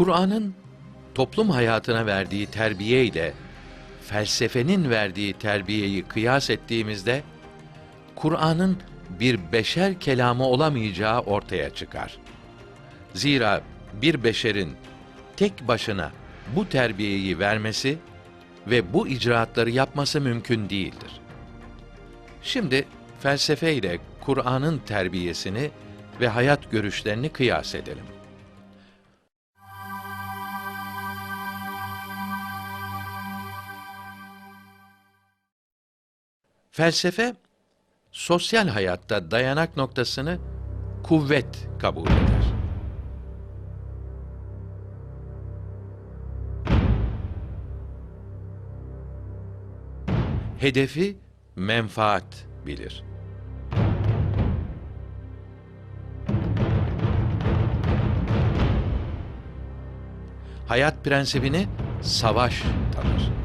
Kur'an'ın toplum hayatına verdiği terbiye ile felsefenin verdiği terbiyeyi kıyas ettiğimizde Kur'an'ın bir beşer kelamı olamayacağı ortaya çıkar. Zira bir beşerin tek başına bu terbiyeyi vermesi ve bu icraatları yapması mümkün değildir. Şimdi felsefe ile Kur'an'ın terbiyesini ve hayat görüşlerini kıyas edelim. Felsefe sosyal hayatta dayanak noktasını kuvvet kabul eder. Hedefi menfaat bilir. Hayat prensibini savaş tanır.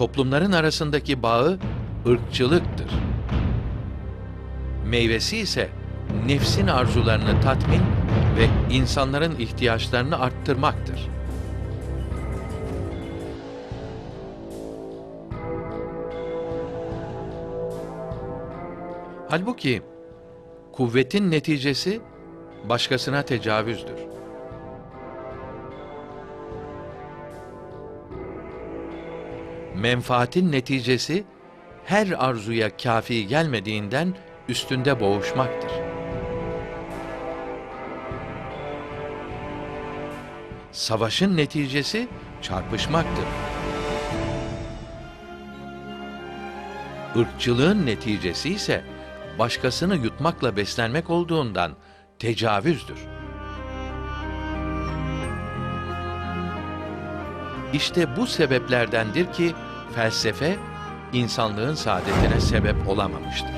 Toplumların arasındaki bağı ırkçılıktır. Meyvesi ise nefsin arzularını tatmin ve insanların ihtiyaçlarını arttırmaktır. Halbuki kuvvetin neticesi başkasına tecavüzdür. Menfaatin neticesi her arzuya kafi gelmediğinden üstünde boğuşmaktır. Savaşın neticesi çarpışmaktır. Irkçılığın neticesi ise başkasını yutmakla beslenmek olduğundan tecavüzdür. İşte bu sebeplerdendir ki felsefe insanlığın saadetine sebep olamamıştır.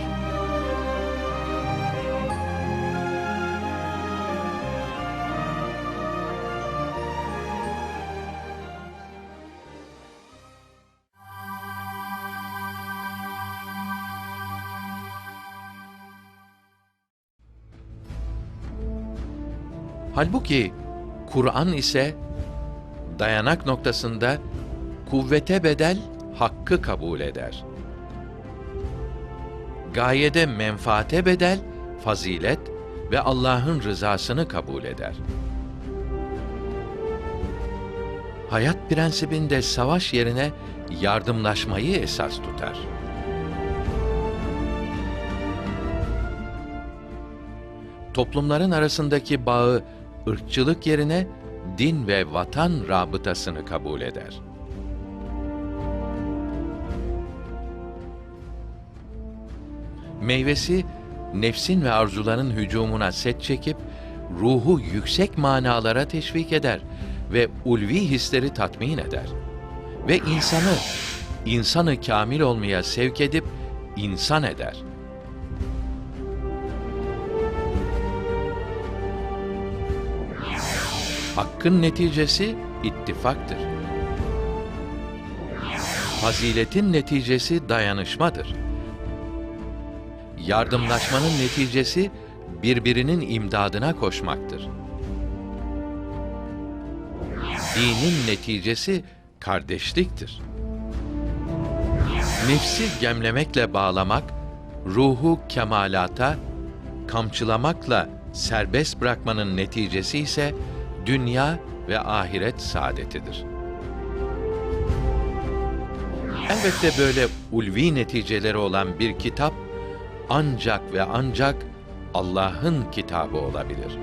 Halbuki Kur'an ise dayanak noktasında kuvvete bedel hakkı kabul eder. Gayede menfaate bedel fazilet ve Allah'ın rızasını kabul eder. Hayat prensibinde savaş yerine yardımlaşmayı esas tutar. Toplumların arasındaki bağı ırkçılık yerine din ve vatan rabıtasını kabul eder. Meyvesi nefsin ve arzuların hücumuna set çekip ruhu yüksek manalara teşvik eder ve ulvi hisleri tatmin eder ve insanı insanı kamil olmaya sevk edip insan eder.'' Hakkın neticesi ittifaktır. Faziletin neticesi dayanışmadır. Yardımlaşmanın neticesi birbirinin imdadına koşmaktır. Dinin neticesi kardeşliktir. Nefsi gemlemekle bağlamak, ruhu kemalata, kamçılamakla serbest bırakmanın neticesi ise dünya ve ahiret saadetidir. Elbette böyle ulvi neticeleri olan bir kitap ancak ve ancak Allah'ın kitabı olabilir.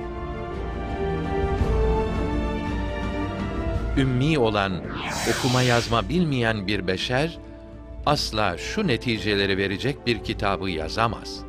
Ümmi olan, okuma yazma bilmeyen bir beşer asla şu neticeleri verecek bir kitabı yazamaz.''